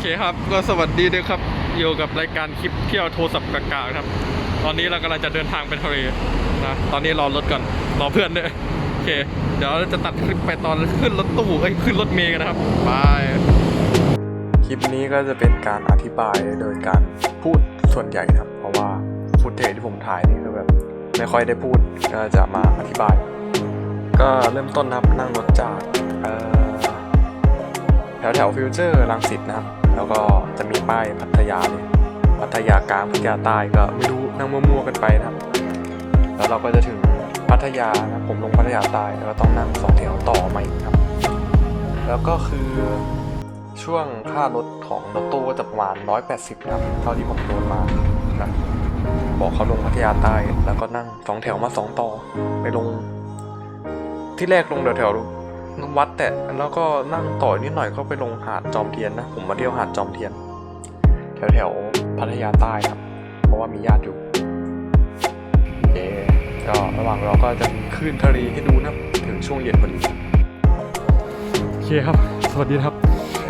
เคครับก็สวัสดีด้วยครับอยู่กับรายการคลิปเที่ยวโทรศัพท์กากาครับ ตอนนี้เรากำลังจะเดินทางไปทะเลนะตอนนี้รอรถก่อนรอเพื่อนด้วยโอเค เดี๋ยวเราจะตัดคลิปไปตอนขึ้นรถตู้เอ้ยขึ้นรถเมล์กันนะครับบายคลิปนี้ก็จะเป็นการอธิบายโดยการพูดส่วนใหญ่นะครับ เพราะว่าฟุตเทจที่ผมถ่ายนี่คือแบบไม่ค่อยได้พูดก็จะมาอธิบาย ก็เริ่มต้นนะครับนั่งรถจากแถวแถวฟิวเจอร์ลังสิตนะครับ แล้วก็จะมีป้ายพัทยาเลยพัทยากลางพัทยาใต้ก็ไม่รู้นั่งมั่วๆกันไปนะครับ แล้วเราก็จะถึงพัทยานะผมลงพัทยาใต้แล้วก็ต้องนั่งสองแถวต่อมาอีกครับ แล้วก็คือช่วงค่ารถของรถตู้ก็จะประมาณ 180ครับเท่าที่ผมโดนมานะบอกเขาลงพัทยาใต้แล้วก็นั่งสองแถวมาสองต่อไปลง ที่แรกลงแถวแถวๆ วัดแต่แล้วก็นั่งต่อนิดหน่อยก็ไปลงหาดจอมเทียนนะ ผมมาเที่ยวหาดจอมเทียน แถวแถวพัทยาใต้ครับ เพราะว่ามีญาติอยู่โอเคก็ระหว่างเราก็จะมีคลื่นทะเลให้ดูนะถึงช่วงเย็นพอดีโอเคครับ สวัสดีครับ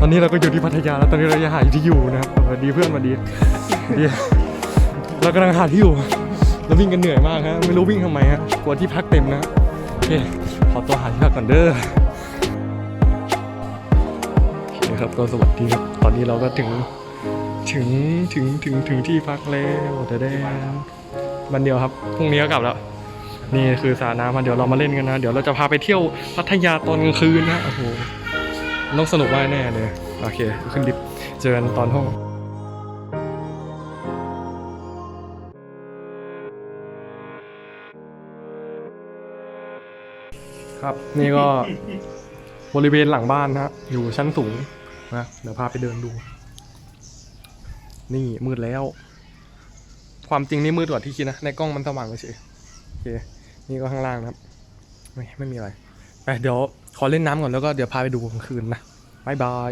ตอนนี้เราก็อยู่ที่พัทยาแล้วตอนนี้เราจะหาที่อยู่นะครับสวัสดีเพื่อนสวัสดีดีเรากำลังหาที่อยู่เราวิ่งกันเหนื่อยมากฮะไม่รู้วิ่งทำไมฮะกลัวที่พักเต็มนะโอเคขอตัวหาที่พักก่อนเด้อ ครับก็สวัสดีครับ ตอนนี้เราก็ถึงถึงถึงถึงถึงที่พักแล้วแต่ได้วันเดียวครับพรุ่งนี้ก็กลับแล้ว นี่คือสระน้ำมาเดี๋ยวเรามาเล่นกันนะ เดี๋ยวเราจะพาไปเที่ยวพัทยาตอนกลางคืนนะโอ้โหต้องสนุกมากแน่เลยโอเค ขึ้นลิฟเจอกันตอนห้องครับ นี่ก็บริเวณหลังบ้านนะฮะอยู่ชั้นสูง นะเดี๋ยวพาไปเดินดู นี่มืดแล้ว ความจริงนี่มืดกว่าที่คิดนะ ในกล้องมันสว่างเฉยโอเค นี่ก็ข้างล่างนะครับ ไม่ไม่มีอะไรไปเดี๋ยวขอเล่นน้ำก่อนแล้วก็เดี๋ยวพาไปดูกลางคืนนะบายบาย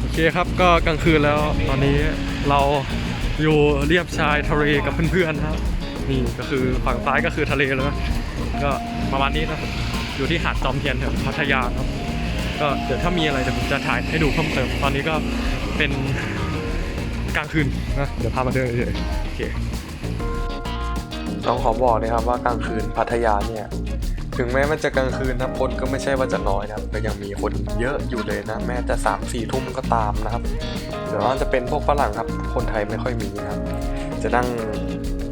โอเคครับก็กลางคืนแล้วตอนนี้เราอยู่เรียบชายทะเลกับเพื่อนๆนะครับ นี่ก็คือฝั่งซ้ายก็คือทะเลแล้วนะก็ประมาณนี้นะอยู่ที่หาดจอมเทียนแถวพัทยาครับก็เดี๋ยวถ้ามีอะไรเดี๋ยวผมจะถ่ายให้ดูเพิ่มเติม ตอนนี้ก็เป็นกลางคืนนะเดี๋ยวพามาเดินเฉยโอเคต้องขอบอกเลยครับว่ากลางคืนพัทยาเนี่ยถึงแม้มันจะกลางคืนนะคนก็ไม่ใช่ว่าจะน้อยนะครับก็ยังมีคนเยอะอยู่เลยนะ แม้จะสามสี่ทุ่มก็ตามนะครับเดี๋ยวอาจะเป็นพวกฝรั่งครับ คนไทยไม่ค่อยมีนะครับ จะนั่ง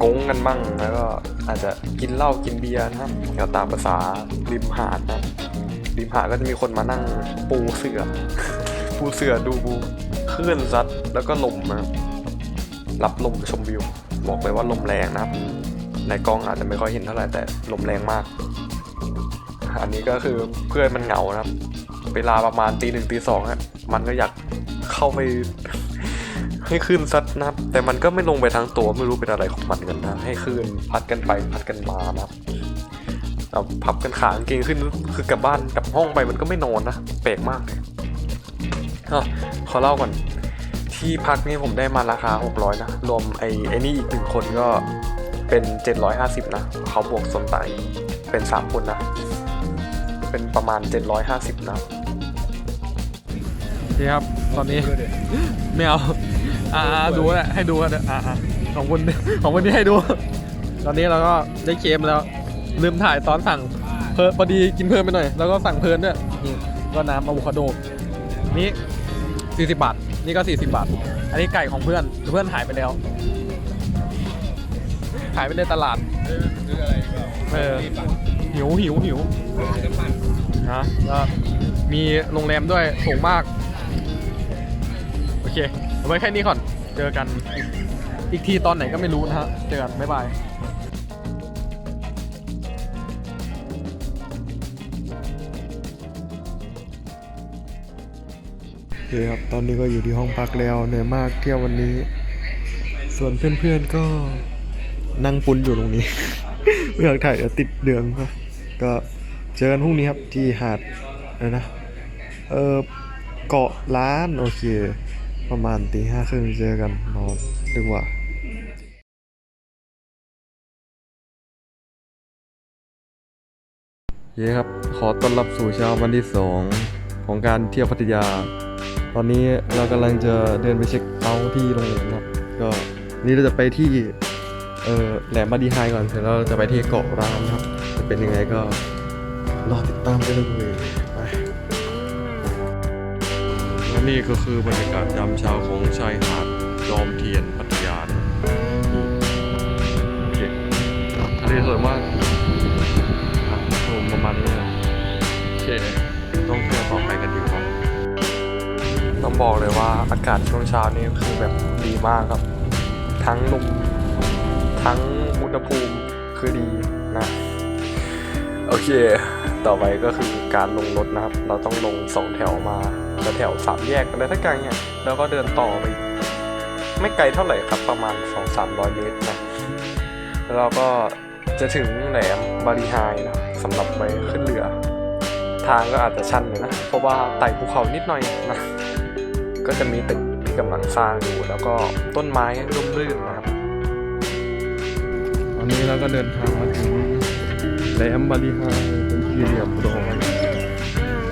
กงกันบ้างแล้วก็อาจจะกินเหล้ากินเบียร์นะครับเดี๋ยวตามภาษาริมหาดนะริมหาดก็จะมีคนมานั่งปูเสือปูเสือดูคลื่นซัดแล้วก็ลมนะรับลมชมวิว บอกเลยว่าลมแรงนะครับ ในกล้องอาจจะไม่ค่อยเห็นเท่าไหร่แต่ลมแรงมาก อันนี้ก็คือเพื่อนมันเหงานะครับ เวลาประมาณตีหนึ่งตีสองอะมันก็อยากเข้าไป ให้คลื่นซัดนะครับ แต่มันก็ไม่ลงไปทั้งตัวไม่รู้เป็นอะไรของมันกันนะ ให้คลื่นพัดกันไปพัดกันมานะครับเอาพับกันขางเกงขึ้นคือกลับบ้านกลับห้องไปมันก็ไม่นอนนะแปลกมากเลยอะขอเล่าก่อน ที่พักนี่ผมได้มาราคา 600 นะ รวมไอ้ไอ้นี่อีกหนึ่งคนก็เป็น 750 นะ เขาบวกส่วนต่างเป็น 3 คนนะ เป็นประมาณ 750 นะโอเคครับ ตอนนี้ ไม่เอา อ่าดูแหละให้ดูกันอ่าอ่าของคนของคนนี้ให้ดู ตอนนี้เราก็ได้เกมแล้ว ลืมถ่ายตอนสั่งเพลินพอดีกินเพลินไปหน่อย แล้วก็สั่งเพลินด้วยนี่ก็น้ำอะโวคาโดนี่40 บาท นี่ก็ 40 บาท อันนี้ไก่ของเพื่อนเพื่อนหายไปแล้ว หายไปในตลาดเออหิวหิวหิวนะก็มีโรงแรมด้วยสูงมาก โอเค เอาไว้แค่นี้ก่อน เจอกันอีกอีกทีตอนไหนก็ไม่รู้นะฮะ เจอกัน บ๊ายบายโอเคครับ ตอนนี้ก็อยู่ที่ห้องพักแล้วเหนื่อยมากเที่ยววันนี้ ส่วนเพื่อนๆก็นั่งปุนอยู่ตรงนี้ ไม่อยากถ่ายเดี๋ยวติดเดืองครับก็เจอกันพรุ่งนี้ครับที่หาดอะไรนะ เออเกาะล้าน โอเค ประมาณตีห้าครึ่งเจอกันนอนดีกว่าเย้ครับ ขอต้อนรับสู่เช้าวันที่สองของการเที่ยวพัทยา ตอนนี้เรากำลังจะเดินไปเช็คเอาท์ที่โรงแรมครับ ก็นี่เราจะไปที่เออแหลมบาดีไฮก่อนเสร็จแล้วเราจะไปที่เกาะร้านครับ จะเป็นยังไงก็รอติดตามไปเลย นี่ก็คือบรรยากาศยามเช้าของชายหาดจอมเทียนพัทยานะทะเลสวยมากครับผมประมาณนี้นะโอเคต้องเที่ยวต่อไปกันดีกว่าต้องบอกเลยว่าอากาศช่วงเช้านี่คือแบบดีมากครับ ทั้งลมทั้งอุณหภูมิคือดีนะ โอเค ต่อไปก็คือการลงรถนะครับ เราต้องลงสองแถวมาแล้วแถวสามแยกอะไรทั้งกลางเนี่ยแล้วก็เดินต่อไปไม่ไกลเท่าไหร่ครับประมาณ 2 3 0 0 เมตรนะแล้วเราก็จะถึงแหลมบารีไฮนะสำหรับไปขึ้นเรือ ทางก็อาจจะชันเลยนะ เพราะว่าไต่ภูเขานิดหน่อยนะก็จะมีตึกที่กำลังสร้างอยู่แล้วก็ต้นไม้ร่มรื่นนะครับตอนนี้เราก็เดินทางมาถึงแหลมบาลีไฮเป็น ที่เรียบร้อย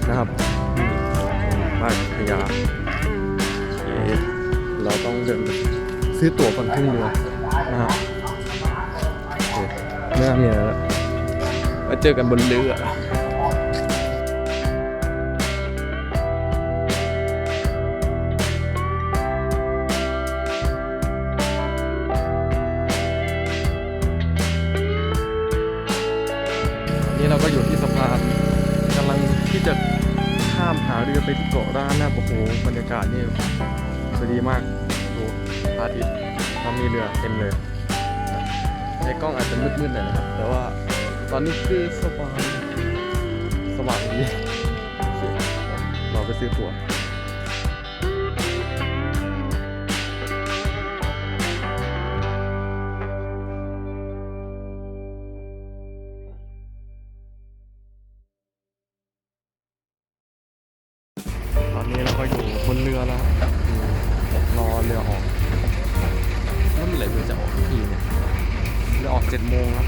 นะครับบ้านพัทยาโอเคเราต้องเดินซื้อตั๋วก่อนขึ้นเรือนะครับโอเคไม่น่ามีอะไรแล้วมาเจอกันบนเรือ ที่เกาะร้านนะโอ้โหบรรยากาศนี่สวยดีมากดูพระอาทิตย์เรามีเรือเต็มเลยในกล้องอาจจะมืดๆหน่อยนะครับ แต่ว่าตอนนี้คือสว่างสว่างดีเคเราไปซื้อตั๋ว นี้เราก็อยู่บนเรือแล้วรอเรือออกเมื่อไหร่เรือจะออกทีเนี่ยเรือออกเจ็ดโมงแล้ว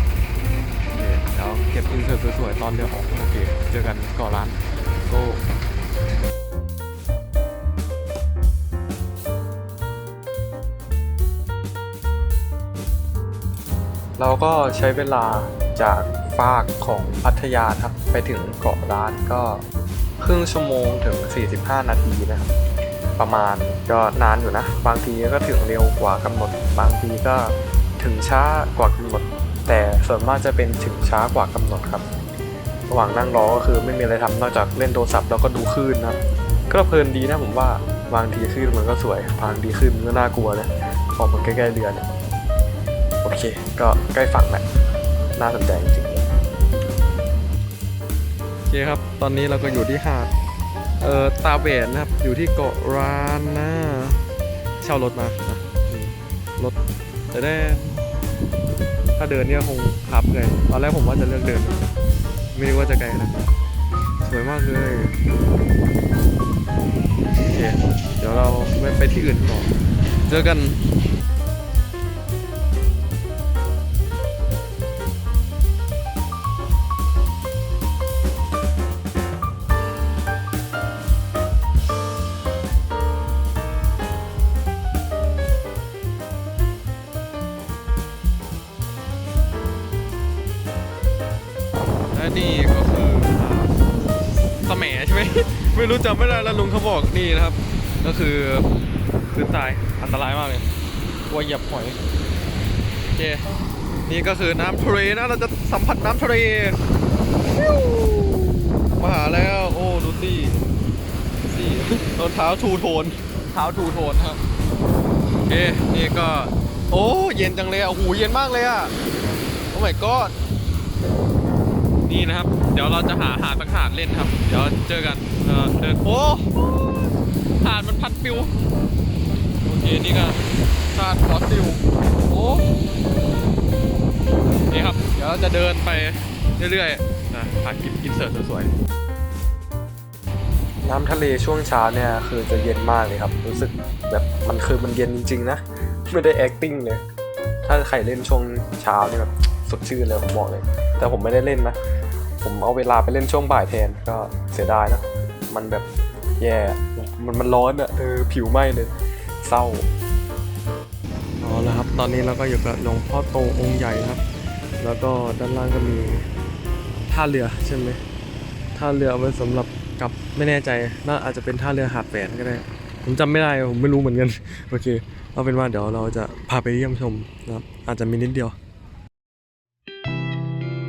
เคเดี๋ยวเก็บอินเสิร์ตสวยๆตอนเรือออกโอเคเจอกันก่อนร้านโก้เราก็ใช้เวลาจากฟากของพัทยาครับไปถึงเกาะร้านก็ ครึ่งชั่วโมงถึง 45 นาทีนะครับ ประมาณก็นานอยู่นะ บางทีก็ถึงเร็วกว่ากำหนด บางทีก็ถึงช้ากว่ากำหนด แต่ส่วนมากจะเป็นถึงช้ากว่ากำหนดครับ ระหว่างนั่งรอก็คือไม่มีอะไรทำนอกจากเล่นโทรศัพท์แล้วก็ดูคลื่นนะครับ ก็เพลินดีนะผมว่าบางทีคลื่นมันก็สวย บางทีคลื่นมันก็น่ากลัวนะพอมันใกล้ๆเรือนี่โอเค ก็ใกล้ฝั่งแหละน่าสนใจจริง คครับ ตอนนี้เราก็อยู่ที่หาดเอ่อตาเวนนะครับ อยู่ที่เกาะร้านนะเช่ารถมานะรถแต่ได้ ถ้าเดินเนี่ยคงพับเลยตอนแรกผมว่าจะเลือกเดิน ไม่รู้ว่าจะไกลนะสวยมากเลยโอเคเดี๋ยวเราไปไปที่อื่นต่อเจอกัน และนี่ก็คือสแหมใช่ไหม ไม่รู้จำไม่ได้แล้วลุงเขาบอกนี่นะครับ ก็คือคือทรายอันตรายมากเลยกลัวเหยียบหอยโอเคนี่ก็คือน้ำทะเลนะเราจะสัมผัสน้ำทะเลมาหาแล้วโอ้ดูสิดูสิรองเท้าทูโทนเท้าทูโทนครับโอเคนี่ก็ โอ้ เย็นจังเลยอะโอ้โหเย็นมากเลยอะ โอ้ my god นี่นะครับ เดี๋ยวเราจะหาหาดสักหาดเล่นครับ เดี๋ยวเจอกันเออเดินโอ้หาดมันพัดปิว โอเค นี่ก็หาดฟอสซิลโอ้นี่ครับ เดี๋ยวเราจะเดินไปเรื่อยๆนะหากินอินเสิร์ตสวยๆน้ำทะเลช่วงเช้าเนี่ยคือจะเย็นมากเลยครับ รู้สึกแบบมันคือมันเย็นจริงๆนะ ไม่ได้ acting เลย ถ้าใครเล่นช่วงเช้านี่แบบสดชื่นเลยผมบอกเลย แต่ผมไม่ได้เล่นนะ ผมเอาเวลาไปเล่นช่วงบ่ายแทนก็เสียดายนะ มันแบบแย่ มันมันร้อนอะเออผิวไหม้เลย เศร้าเอาละครับ ตอนนี้เราก็อยู่กับหลวงพ่อโตองค์ใหญ่นะครับ แล้วก็ด้านล่างก็มีท่าเรือใช่ไหมท่าเรือเอาไว้สำหรับกลับไม่แน่ใจน่าอาจจะเป็นท่าเรือหาดแหวนก็ได้ ผมจำไม่ได้ผมไม่รู้เหมือนกัน โอเค เอาเป็นว่าเดี๋ยวเราจะพาไปเยี่ยมชมนะครับอาจจะมีนิดเดียว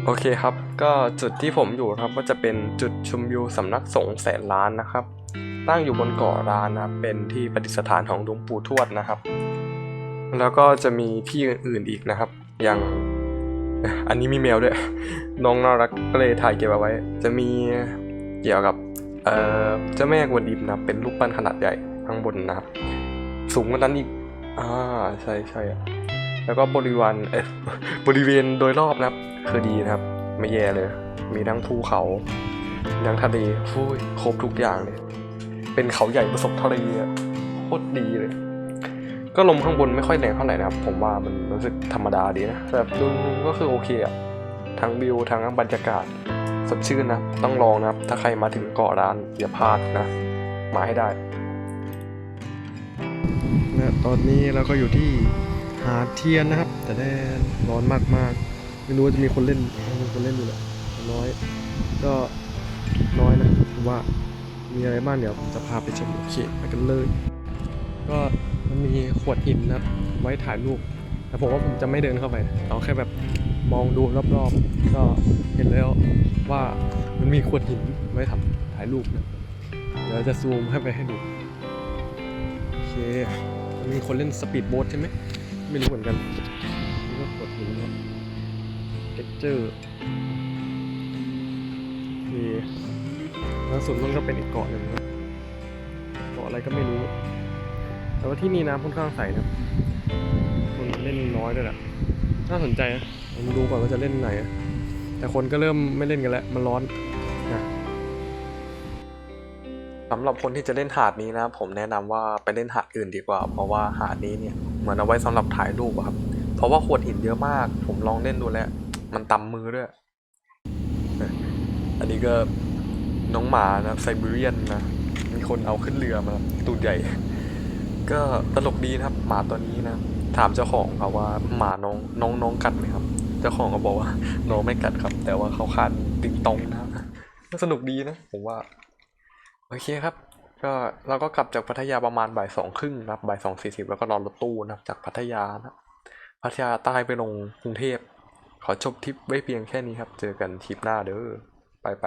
โอเคครับ ก็จุดที่ผมอยู่ครับก็จะเป็นจุดชมวิวสำนักสงฆ์แสนล้านนะครับ ตั้งอยู่บนเกาะร้านนะครับเป็นที่ประดิษฐานของหลวงปู่ทวดนะครับ แล้วก็จะมีที่อื่นๆอีกนะครับ อย่างอันนี้มีแมวด้วย น้องน่ารักก็เลยถ่ายเก็บเอาไว้ จะมีเกี่ยวกับเอ่อเจ้าแม่กวนอิมนะเป็นรูปปั้นขนาดใหญ่ข้างบนนะครับ สูงกว่านั้นอีกอ่าใช่ใช่อะ แล้วก็บริวารบริเวณโดยรอบนะครับคือดีนะครับ ไม่แย่เลย มีทั้งภูเขามีทั้งทะเลโอ้ยครบทุกอย่างเลย เป็นเขาใหญ่ผสมทะเลโคตรดีเลย ก็ลมข้างบนไม่ค่อยแรงเท่าไหร่นะครับ ผมว่ามันรู้สึกธรรมดาดีนะแต่ดูก็คือโอเคอะทั้งวิวทั้งบรรยากาศสดชื่นนะ ต้องลองนะครับ ถ้าใครมาถึงเกาะร้านอย่าพลาดนะ มาให้ได้นะตอนนี้เราก็อยู่ที่ หาเทียนนะครับ แต่แดดร้อนมากๆไม่รู้ว่าจะมีคนเล่นมีคนเล่นอยู่แหละแต่น้อย ก็น้อยนะว่ามีอะไรบ้างเดี๋ยวผมจะพาไปชมโอเคไปกันเลย ก็มันมีขวดหินนะครับไว้ถ่ายรูปแต่ผมว่าผมจะไม่เดินเข้าไปเอาแค่แบบมองดูรอบๆ ก็เห็นแล้วว่ามันมีขวดหินไว้ทำถ่ายรูปนะเดี๋ยวจะซูมให้ไปให้ดูโอเคมันมีคนเล่นสปีดโบ๊ทใช่ไหม ไม่รู้เหมือนกันนี่ก็กดหินครับเท็กเจอร์โอเคแล้วส่วนนู้นก็เป็นอีกเกาะหนึ่งนะเกาะอะไรก็ไม่รู้ แต่ว่าที่นี่น้ำค่อนข้างใสนะคนเล่นน้อยด้วยแหละน่าสนใจนะผมดูก่อนว่าจะเล่นไหนอะแต่คนก็เริ่มไม่เล่นกันแล้ว มันร้อนนะสำหรับคนที่จะเล่นหาดนี้นะ ผมแนะนำว่าไปเล่นหาดอื่นดีกว่า เพราะว่าหาดนี้เนี่ย เหมือนเอาไว้สำหรับถ่ายรูปครับ เพราะว่าขวดหินเยอะมาก ผมลองเล่นดูแล้ว มันตำมือด้วย อันนี้ก็น้องหมานะไซบีเรียนนะ มีคนเอาขึ้นเรือมาตูดใหญ่ ก็ตลกดีนะครับ หมาตัวนี้นะ ถามเจ้าของเขาว่าหมาน้องน้องน้องกัดไหมครับ เจ้าของก็บอกว่า น้องไม่กัดครับ แต่ว่าเขาคานติงตองนะสนุกดีนะ ผมว่า โอเคครับ ก็เราก็กลับจากพัทยาประมาณบ่ายสองครึ่งนะครับบ่ายสองสี่สิบแล้วก็นอนรถตู้นะครับจากพัทยานะพัทยาใต้ไปลงกรุงเทพขอจบทริปไว้เพียงแค่นี้ครับ เจอกันทริปหน้าเด้อไปไป